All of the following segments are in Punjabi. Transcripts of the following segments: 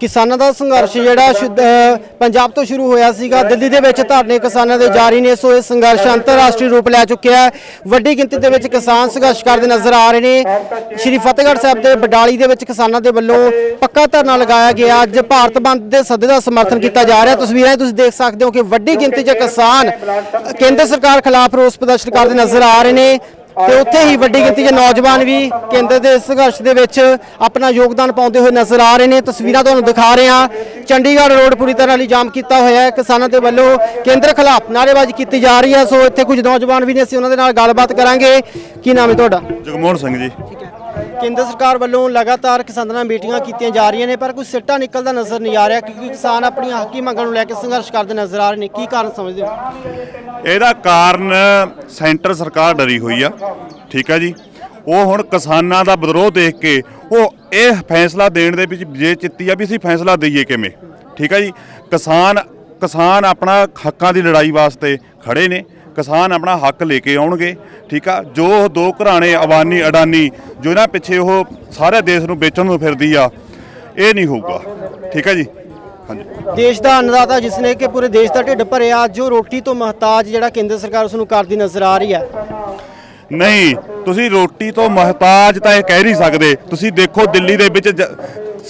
ਕਿਸਾਨਾਂ ਦਾ ਸੰਘਰਸ਼ ਜਿਹੜਾ ਸ਼ੁੱਧ- ਪੰਜਾਬ ਤੋਂ ਸ਼ੁਰੂ ਹੋਇਆ ਸੀਗਾ, ਦਿੱਲੀ ਦੇ ਵਿੱਚ ਧਰਨੇ ਕਿਸਾਨਾਂ ਦੇ ਜਾਰੀ ਨੇ, ਸੋ ਇਹ ਸੰਘਰਸ਼ ਅੰਤਰਰਾਸ਼ਟਰੀ ਰੂਪ ਲੈ ਚੁੱਕਿਆ ਹੈ। ਵੱਡੀ ਗਿਣਤੀ ਦੇ ਵਿੱਚ ਕਿਸਾਨ ਸੰਘਰਸ਼ ਕਰਦੇ ਨਜ਼ਰ ਆ ਰਹੇ ਨੇ। ਸ਼੍ਰੀ ਫਤਿਹਗੜ੍ਹ ਸਾਹਿਬ ਦੇ ਬਡਾਲੀ ਦੇ ਵਿੱਚ ਕਿਸਾਨਾਂ ਦੇ ਵੱਲੋਂ ਪੱਕਾ ਧਰਨਾ ਲਗਾਇਆ ਗਿਆ। ਅੱਜ ਭਾਰਤ ਬੰਦ ਦੇ ਸੱਦੇ ਦਾ ਸਮਰਥਨ ਕੀਤਾ ਜਾ ਰਿਹਾ। ਤਸਵੀਰਾਂ ਤੁਸੀਂ ਦੇਖ ਸਕਦੇ ਹੋ ਕਿ ਵੱਡੀ ਗਿਣਤੀ 'ਚ ਕਿਸਾਨ ਕੇਂਦਰ ਸਰਕਾਰ ਖਿਲਾਫ ਰੋਸ ਪ੍ਰਦਰਸ਼ਨ ਕਰਦੇ ਨਜ਼ਰ ਆ ਰਹੇ ਨੇ। ਤੇ ਉੱਥੇ ਹੀ ਵੱਡੀ ਗਿਣਤੀ ਦੇ ਨੌਜਵਾਨ ਵੀ ਕੇਂਦਰ ਦੇ ਸੰਘਰਸ਼ ਦੇ ਵਿੱਚ ਆਪਣਾ ਯੋਗਦਾਨ ਪਾਉਂਦੇ ਹੋਏ ਨਜ਼ਰ ਆ ਰਹੇ ਨੇ। ਤਸਵੀਰਾਂ ਤੁਹਾਨੂੰ ਦਿਖਾ ਰਹੇ ਹਾਂ। ਚੰਡੀਗੜ੍ਹ ਰੋਡ ਪੂਰੀ ਤਰ੍ਹਾਂ ਲਈ ਜਾਮ ਕੀਤਾ ਹੋਇਆ ਹੈ। ਕਿਸਾਨਾਂ ਦੇ ਵੱਲੋਂ ਕੇਂਦਰ ਖਿਲਾਫ ਨਾਅਰੇਬਾਜ਼ੀ ਕੀਤੀ ਜਾ ਰਹੀ ਹੈ। ਸੋ ਇੱਥੇ ਕੁਝ ਨੌਜਵਾਨ ਵੀ ਨੇ, ਅਸੀਂ ਉਹਨਾਂ ਦੇ ਨਾਲ ਗੱਲਬਾਤ ਕਰਾਂਗੇ। ਕੀ ਨਾਮ ਹੈ ਤੁਹਾਡਾ? ਜਗਮੋਹਨ ਸਿੰਘ ਜੀ। ਕੇਂਦਰ ਸਰਕਾਰ ਵੱਲੋਂ ਲਗਾਤਾਰ ਕਿਸਾਨਾਂ ਨਾਲ ਮੀਟਿੰਗਾਂ ਕੀਤੀਆਂ ਜਾ ਰਹੀਆਂ ਨੇ, ਪਰ ਕੋਈ ਸਿੱਟਾ ਨਿਕਲਦਾ ਨਜ਼ਰ ਨਹੀਂ ਆ ਰਿਹਾ, ਕਿਉਂਕਿ ਕਿਸਾਨ ਆਪਣੀਆਂ ਹੱਕੀ ਮੰਗਾਂ ਨੂੰ ਲੈ ਕੇ ਸੰਘਰਸ਼ ਕਰਦੇ ਨਜ਼ਰ ਆ ਰਹੇ ਨੇ। ਕੀ ਕਾਰਨ ਸਮਝਦੇ ਹੋ? ਇਹਦਾ ਕਾਰਨ ਸੈਂਟਰ ਸਰਕਾਰ ਡਰੀ ਹੋਈ ਆ, ਠੀਕ ਆ ਜੀ। ਉਹ ਹੁਣ ਕਿਸਾਨਾਂ ਦਾ ਵਿਦਰੋਹ ਦੇਖ ਕੇ ਉਹ ਇਹ ਫੈਸਲਾ ਦੇਣ ਦੇ ਵਿੱਚ ਜੇ ਚਿੱਤੀ ਆ ਵੀ ਅਸੀਂ ਫੈਸਲਾ ਦਈਏ ਕਿਵੇਂ, ਠੀਕ ਆ ਜੀ। ਕਿਸਾਨ ਕਿਸਾਨ ਆਪਣਾ ਹੱਕਾਂ ਦੀ ਲੜਾਈ ਵਾਸਤੇ ਖੜੇ ਨੇ ਕਿਸਾਨ ਆਪਣਾ ਹੱਕ ਲੈ ਕੇ ਆਉਣਗੇ ਠੀਕ ਆ? ਜੋ ਉਹ ਦੋ ਘਰਾਣੇ ਅਵਾਨੀ ਅਡਾਨੀ ਜੋ ਇਹਨਾਂ ਪਿੱਛੇ ਉਹ ਸਾਰੇ ਦੇਸ਼ ਨੂੰ ਵੇਚਣ ਨੂੰ ਫਿਰਦੀ ਆ ਇਹ ਨਹੀਂ ਹੋਊਗਾ। ਠੀਕ ਆ ਜੀ? ਦੇਸ਼ ਦਾ ਅੰਨਦਾਤਾ ਜਿਸ ਨੇ ਕਿ ਪੂਰੇ ਦੇਸ਼ ਦਾ ਢਿੱਡ ਭਰਿਆ ਜੋ ਰੋਟੀ ਤੋਂ ਮਹਤਾਜ ਜਿਹੜਾ ਕੇਂਦਰ ਸਰਕਾਰ ਉਸ ਨੂੰ ਕਰਦੀ ਨਜ਼ਰ ਆ ਰਹੀ ਹੈ। ਨਹੀਂ ਤੁਸੀਂ ਰੋਟੀ ਤੋਂ ਮਹਤਾਜ ਤਾਂ ਇਹ ਕਹਿ ਨਹੀਂ ਸਕਦੇ। ਤੁਸੀਂ ਦੇਖੋ ਦਿੱਲੀ ਦੇ ਵਿੱਚ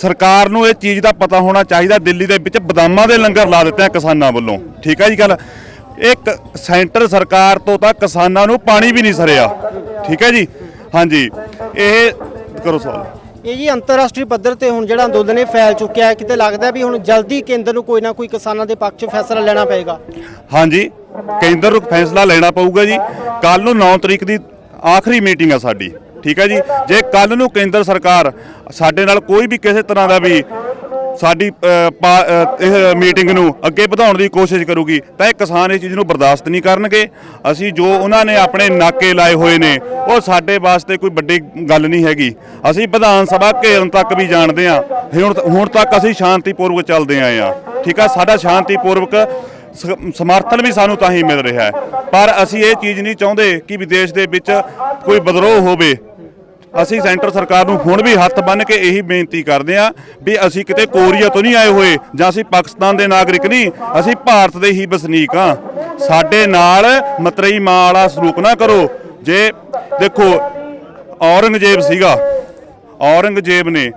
ਸਰਕਾਰ ਨੂੰ ਇਹ ਚੀਜ਼ ਦਾ ਪਤਾ ਹੋਣਾ ਚਾਹੀਦਾ। ਦਿੱਲੀ ਦੇ ਵਿੱਚ ਬਦਾਮਾਂ ਦੇ ਲੰਗਰ ਲਾ ਦਿੱਤੇ ਆ ਕਿਸਾਨਾਂ ਵੱਲੋਂ। ਠੀਕ ਹੈ ਜੀ ਗੱਲ? ਇੱਕ ਸੈਂਟਰ ਸਰਕਾਰ ਤੋਂ ਤਾਂ ਕਿਸਾਨਾਂ ਨੂੰ ਪਾਣੀ ਵੀ ਨਹੀਂ ਸਰਿਆ। ਠੀਕ ਹੈ ਜੀ? ਹਾਂਜੀ। ਇਹ ਕਰੋ ਸਵਾਲ। ਇਹ ਜੀ ਅੰਤਰਰਾਸ਼ਟਰੀ ਪੱਧਰ ਤੇ ਹੁਣ ਜਿਹੜਾ ਅੰਦੋਲਨ ਇਹ ਫੈਲ ਚੁੱਕਿਆ ਹੈ ਕਿਤੇ ਲੱਗਦਾ ਵੀ ਹੁਣ ਜਲਦੀ ਕੇਂਦਰ ਨੂੰ ਕੋਈ ਨਾ ਕੋਈ ਕਿਸਾਨਾਂ ਦੇ ਪੱਖ 'ਚ ਫੈਸਲਾ ਲੈਣਾ ਪਏਗਾ? ਹਾਂਜੀ। ਕੇਂਦਰ ਨੂੰ ਫੈਸਲਾ ਲੈਣਾ ਪਊਗਾ ਜੀ। ਕੱਲ ਨੂੰ 9 ਤਰੀਕ ਦੀ ਆਖਰੀ ਮੀਟਿੰਗ ਆ ਸਾਡੀ। ਠੀਕ ਹੈ ਜੀ? ਜੇ ਕੱਲ ਨੂੰ ਕੇਂਦਰ ਸਰਕਾਰ ਸਾਡੇ ਨਾਲ ਕੋਈ ਵੀ ਕਿਸੇ ਤਰ੍ਹਾਂ ਦਾ ਵੀ ਸਾਡੀ ਅ, ਪਾ- ਮੀਟਿੰਗ ਨੂੰ ਅੱਗੇ ਵਧਾਉਣ ਦੀ ਕੋਸ਼ਿਸ਼ ਕਰੂਗੀ ਤਾਂ ਇਹ ਕਿਸਾਨ ਇਸ ਚੀਜ਼ ਨੂੰ ਬਰਦਾਸ਼ਤ ਨਹੀਂ ਕਰਨਗੇ। ਅਸੀਂ ਜੋ ਉਹਨਾਂ ਨੇ ਆਪਣੇ ਨਾਕੇ ਲਾਏ ਹੋਏ ਨੇ ਉਹ ਸਾਡੇ ਵਾਸਤੇ ਕੋਈ ਵੱਡੀ ਗੱਲ ਨਹੀਂ ਹੈਗੀ। ਅਸੀਂ ਵਿਧਾਨ ਸਭਾ ਘੇਰਨ ਤੱਕ ਵੀ ਜਾਣਦੇ ਹਾਂ। ਹੁਣ ਹੁਣ ਤੱਕ ਅਸੀਂ ਸ਼ਾਂਤੀਪੂਰਵਕ ਚੱਲਦੇ ਆਏ ਆ ਠੀਕ ਆ ਸਾਡਾ ਸ਼ਾਂਤੀਪੂਰਵਕ ਸ- ਸਮਰਥਨ ਵੀ ਸਾਨੂੰ ਤਾਂ ਹੀ ਮਿਲ ਰਿਹਾ ਹੈ। ਪਰ ਅਸੀਂ ਇਹ ਚੀਜ਼ ਨਹੀਂ ਚਾਹੁੰਦੇ ਕਿ ਵਿਦੇਸ਼ ਦੇ ਵਿੱਚ ਕੋਈ ਵਿਦਰੋਹ ਹੋਵੇ। ਅਸੀਂ ਸੈਂਟਰ ਸਰਕਾਰ ਨੂੰ ਹੁਣ ਵੀ ਹੱਥ ਬੰਨ੍ਹ ਕੇ ਇਹੀ ਬੇਨਤੀ ਕਰਦੇ ਹਾਂ ਵੀ ਅਸੀਂ ਕਿਤੇ ਕੋਰੀਆ ਤੋਂ ਨਹੀਂ ਆਏ ਹੋਏ ਜਾਂ ਅਸੀਂ ਪਾਕਿਸਤਾਨ ਦੇ ਨਾਗਰਿਕ ਨਹੀਂ, ਅਸੀਂ ਭਾਰਤ ਦੇ ਹੀ ਵਸਨੀਕ ਹਾਂ। ਸਾਡੇ ਨਾਲ ਮਤਰੇਈ ਮਾਂ ਵਾਲਾ ਸਲੂਕ ਨਾ ਕਰੋ। ਜੇ ਦੇਖੋ, ਔਰੰਗਜ਼ੇਬ ਸੀਗਾ, ਔਰੰਗਜ਼ੇਬ ਨੇ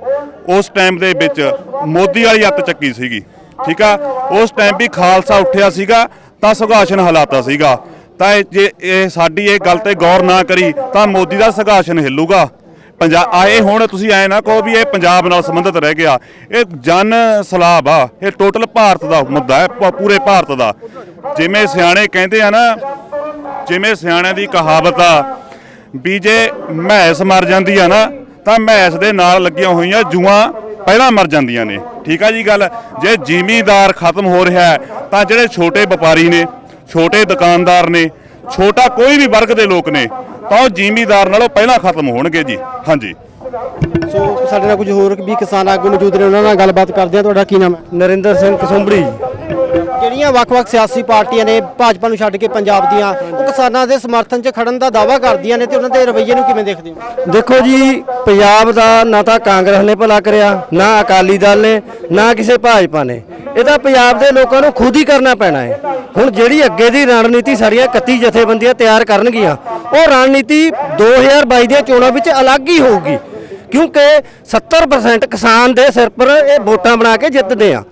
ਉਸ ਟਾਈਮ ਦੇ ਵਿੱਚ ਮੋਦੀ ਵਾਲੀ ਅੱਤ ਚੱਕੀ ਸੀਗੀ, ਠੀਕ ਆ? ਉਸ ਟਾਈਮ ਵੀ ਖਾਲਸਾ ਉੱਠਿਆ ਸੀਗਾ, ਤਾਂ ਸੁਭਾਸ਼ਣ ਹਲਾਤਾ ਸੀਗਾ। ਤਾਂ ਇਹ- ਜੇ ਇਹ ਸਾਡੀ ਇਹ ਗੱਲ ਤੇ ਗੌਰ ਨਾ ਕਰੀ, ਤਾਂ ਮੋਦੀ ਦਾ ਸੁਭਾਸ਼ਣ ਹਿੱਲੂਗਾ। ਪੰਜਾਬ ਆਏ ਹੁਣ ਤੁਸੀਂ ਐ ਨਾ ਕਹੋ ਵੀ ਇਹ ਪੰਜਾਬ ਨਾਲ ਸੰਬੰਧਿਤ ਰਹਿ ਗਿਆ। ਇਹ ਜਨ ਸਲਾਬ ਆ, ਇਹ ਟੋਟਲ ਭਾਰਤ ਦਾ ਮੁੱਦਾ ਹੈ ਪੂਰੇ ਭਾਰਤ ਦਾ। ਜਿਵੇਂ ਸਿਆਣੇ ਕਹਿੰਦੇ ਆ ਨਾ, ਜਿਵੇਂ ਸਿਆਣਿਆਂ ਦੀ ਕਹਾਵਤ ਆ, ਵੀ ਜੇ ਮੈਸ ਮਰ ਜਾਂਦੀ ਆ ਨਾ, ਤਾਂ ਮੈਸ ਦੇ ਨਾਲ ਲੱਗੀਆਂ ਹੋਈਆਂ ਜੂਆਂ ਪਹਿਲਾਂ ਮਰ ਜਾਂਦੀਆਂ ਨੇ। ਠੀਕ ਆ ਜੀ ਗੱਲ? ਜੇ ਜ਼ਿਮੀਦਾਰ ਖਤਮ ਹੋ ਰਿਹਾ ਤਾਂ ਜਿਹੜੇ ਛੋਟੇ ਵਪਾਰੀ ਨੇ, ਛੋਟੇ ਦੁਕਾਨਦਾਰ ਨੇ ਛੋਟਾ ਕੋਈ ਵੀ ਵਰਗ ਦੇ ਲੋਕ ਨੇ ਤਾਂ ਉਹ ਜ਼ਿਮੀਦਾਰ ਨਾਲੋਂ ਪਹਿਲਾਂ ਖਤਮ ਹੋਣਗੇ ਜੀ। ਹਾਂਜੀ। ਸੋ ਸਾਡੇ ਨਾਲ ਕੁਝ ਹੋਰ ਵੀ ਕਿਸਾਨ ਆਗੂ ਮੌਜੂਦ ਨੇ ਉਹਨਾਂ ਨਾਲ ਗੱਲਬਾਤ ਕਰਦੇ ਆ ਤੁਹਾਡਾ ਕੀ ਨਾਮ ਹੈ? ਨਰਿੰਦਰ ਸਿੰਘ ਕਸੁੰਬੜੀ ਜਿਹੜੀਆਂ ਵੱਖ-ਵੱਖ ਸਿਆਸੀ ਪਾਰਟੀਆਂ ਨੇ ਭਾਜਪਾ ਨੂੰ ਛੱਡ ਕੇ ਪੰਜਾਬ ਦੀਆਂ ਉਹ ਕਿਸਾਨਾਂ ਦੇ ਸਮਰਥਨ 'ਚ ਖੜਨ ਦਾ ਦਾਅਵਾ ਕਰਦੀਆਂ ਨੇ ਤੇ ਉਹਨਾਂ ਦੇ ਰਵੱਈਏ ਨੂੰ ਕਿਵੇਂ ਦੇਖਦੇ ਹੋ? ਦੇਖੋ ਜੀ ਪੰਜਾਬ ਦਾ ਨਾ ਤਾਂ ਕਾਂਗਰਸ ਨੇ ਭਲਾ ਕਰਿਆ ਨਾ ਅਕਾਲੀ ਦਲ ਨੇ ਨਾ ਕਿਸੇ ਭਾਜਪਾ ਨੇ। ਇਹ ਤਾਂ ਪੰਜਾਬ ਦੇ ਲੋਕਾਂ ਨੂੰ ਖੁਦ ਹੀ ਕਰਨਾ ਪੈਣਾ ਹੈ। ਹੁਣ ਜਿਹੜੀ ਅੱਗੇ ਦੀ ਰਣਨੀਤੀ ਸਾਡੀਆਂ 31 ਜਥੇਬੰਦੀਆਂ ਤਿਆਰ ਕਰਨਗੀਆਂ, ਉਹ ਰਣਨੀਤੀ 2022 ਦੀਆਂ ਚੋਣਾਂ ਵਿੱਚ ਅਲੱਗ ਹੀ ਹੋਊਗੀ। ਕਿਉਂਕਿ 70% ਕਿਸਾਨ ਦੇ ਸਿਰ ਪਰ ਇਹ ਵੋਟਾਂ ਬਣਾ ਕੇ ਜਿੱਤਦੇ ਆ।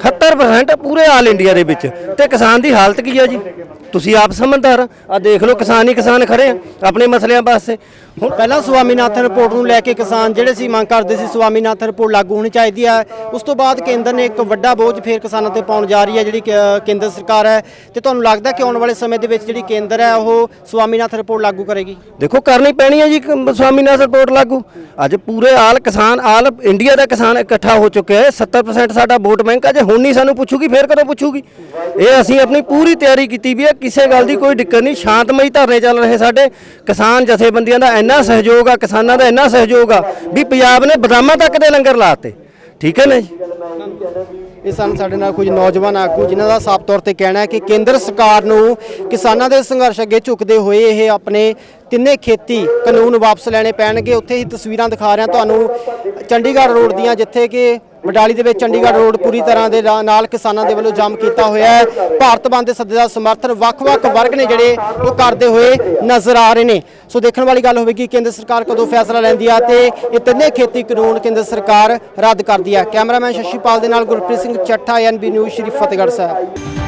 70% ਪੂਰੇ ਆਲ ਇੰਡੀਆ ਦੇ ਵਿੱਚ। ਤੇ ਕਿਸਾਨ ਦੀ ਹਾਲਤ ਕੀ ਆ ਜੀ? ਤੁਸੀਂ ਆਪ ਸਮਝਦਾਰ ਆ। ਦੇਖ ਲਓ, ਕਿਸਾਨ ਹੀ ਕਿਸਾਨ ਖੜੇ ਆ, ਆਪਣੇ ਮਸਲਿਆਂ ਵਾਸਤੇ। ਹੁਣ ਪਹਿਲਾਂ ਸਵਾਮੀਨਾਥਨ ਰਿਪੋਰਟ ਨੂੰ ਲੈ ਕੇ ਕਿਸਾਨ ਜਿਹੜੇ ਸੀ ਮੰਗ ਕਰਦੇ ਸੀ ਸਵਾਮੀਨਾਥਨ ਰਿਪੋਰਟ ਲਾਗੂ ਹੋਣੀ ਚਾਹੀਦੀ ਹੈ। ਉਸ ਤੋਂ ਬਾਅਦ ਕੇਂਦਰ ਨੇ ਇੱਕ ਵੱਡਾ ਬੋਝ ਫੇਰ ਕਿਸਾਨਾਂ ਤੇ ਪਾਉਣ ਜਾ ਰਹੀ ਹੈ, ਜਿਹੜੀ ਕੇਂਦਰ ਸਰਕਾਰ ਹੈ। ਤੇ ਤੁਹਾਨੂੰ ਲੱਗਦਾ ਕਿ ਆਉਣ ਵਾਲੇ ਸਮੇਂ ਦੇ ਵਿੱਚ ਜਿਹੜੀ ਕੇਂਦਰ ਹੈ, ਉਹ ਸਵਾਮੀਨਾਥਨ ਰਿਪੋਰਟ ਲਾਗੂ ਕਰੇਗੀ? ਦੇਖੋ, ਕਰਨੀ ਪੈਣੀ ਹੈ ਜੀ ਕ- ਰਿਪੋਰਟ ਲਾਗੂ। ਅੱਜ ਪੂਰੇ ਆਲ ਕਿਸਾਨ, ਆਲ ਇੰਡੀਆ ਦਾ ਕਿਸਾਨ ਇਕੱਠਾ ਹੋ ਚੁੱਕਿਆ ਹੈ। 70% ਸਾਡਾ ਵੋਟ ਬੈਂਕ ਹੈ ਜੇ ਹੁਣ ਨਹੀਂ ਸਾਨੂੰ ਪੁੱਛੂਗੀ, ਫੇਰ ਕਦੋਂ ਪੁੱਛੂਗੀ? ਇਹ ਅਸੀਂ ਆਪਣੀ ਪੂਰੀ ਤਿਆਰੀ ਕੀਤੀ ਵੀ ਹੈ। ਕਿਸੇ ਗੱਲ ਦੀ ਕੋਈ ਦਿੱਕਤ ਨਹੀਂ। ਸ਼ਾਂਤਮਈ ਧਰਨੇ ਚੱਲ ਰਹੇ ਸਾਡੇ। ਕਿਸਾਨ ਜਥੇਬੰਦੀਆਂ ਦਾ ਇੰਨਾ ਸਹਿਯੋਗ ਆ, ਕਿਸਾਨਾਂ ਦਾ ਇੰਨਾ ਸਹਿਯੋਗ ਆ ਵੀ ਪੰਜਾਬ ਨੇ ਬਦਾਮਾਂ ਤੱਕ ਦੇ ਲੰਗਰ ਲਾਤੇ। ਠੀਕ ਹੈ ਨਾ ਜੀ? ਇਹ ਸਨ ਸਾਡੇ ਨਾਲ ਕੁਝ ਨੌਜਵਾਨ ਆਗੂ, ਜਿਨ੍ਹਾਂ ਦਾ ਸਾਫ਼ ਤੌਰ ਤੇ ਕਹਿਣਾ ਹੈ ਕਿ ਕੇਂਦਰ ਸਰਕਾਰ ਨੂੰ ਕਿਸਾਨਾਂ ਦੇ ਸੰਘਰਸ਼ ਅੱਗੇ ਝੁਕਦੇ ਹੋਏ ਇਹ ਆਪਣੇ ਤਿੰਨੇ ਖੇਤੀ ਕਾਨੂੰਨ ਵਾਪਸ ਲੈਣੇ ਪੈਣਗੇ। ਉੱਥੇ ਹੀ ਤਸਵੀਰਾਂ ਦਿਖਾ ਰਿਹਾ ਤੁਹਾਨੂੰ ਚੰਡੀਗੜ੍ਹ ਰੋਡ ਦੀਆਂ, ਜਿੱਥੇ ਕਿ ਬਡਾਲੀ ਦੇ ਵਿੱਚ ਚੰਡੀਗੜ੍ਹ ਰੋਡ ਪੂਰੀ ਤਰ੍ਹਾਂ ਦੇ ਰਾ- ਨਾਲ ਕਿਸਾਨਾਂ ਦੇ ਵੱਲੋਂ ਜਾਮ ਕੀਤਾ ਹੋਇਆ ਹੈ। ਭਾਰਤ ਬੰਦ ਦੇ ਸੱਦੇ ਦਾ ਸਮਰਥਨ ਵੱਖ-ਵੱਖ ਵਰਗ ਨੇ ਜਿਹੜੇ ਉਹ ਕਰਦੇ ਹੋਏ ਨਜ਼ਰ ਆ ਰਹੇ ਨੇ। ਸੋ ਦੇਖਣ ਵਾਲੀ ਗੱਲ ਹੋਵੇਗੀ, ਕੇਂਦਰ ਸਰਕਾਰ ਕਦੋਂ ਫੈਸਲਾ ਲੈਂਦੀ ਆ ਤੇ ਇਹ ਤਿੰਨੇ ਖੇਤੀ ਕਾਨੂੰਨ ਕੇਂਦਰ ਸਰਕਾਰ ਰੱਦ ਕਰਦੀ ਹੈ ਕੈਮਰਾਮੈਨ ਸ਼ਸ਼ੀਪਾਲ ਦੇ ਨਾਲ ਗੁਰਪ੍ਰੀਤ ਸਿੰਘ ਚੱਠਾ, ਐਨਬੀ ਨਿਊਜ਼, ਸ਼੍ਰੀ ਫਤਿਹਗੜ੍ਹ ਸਾਹਿਬ।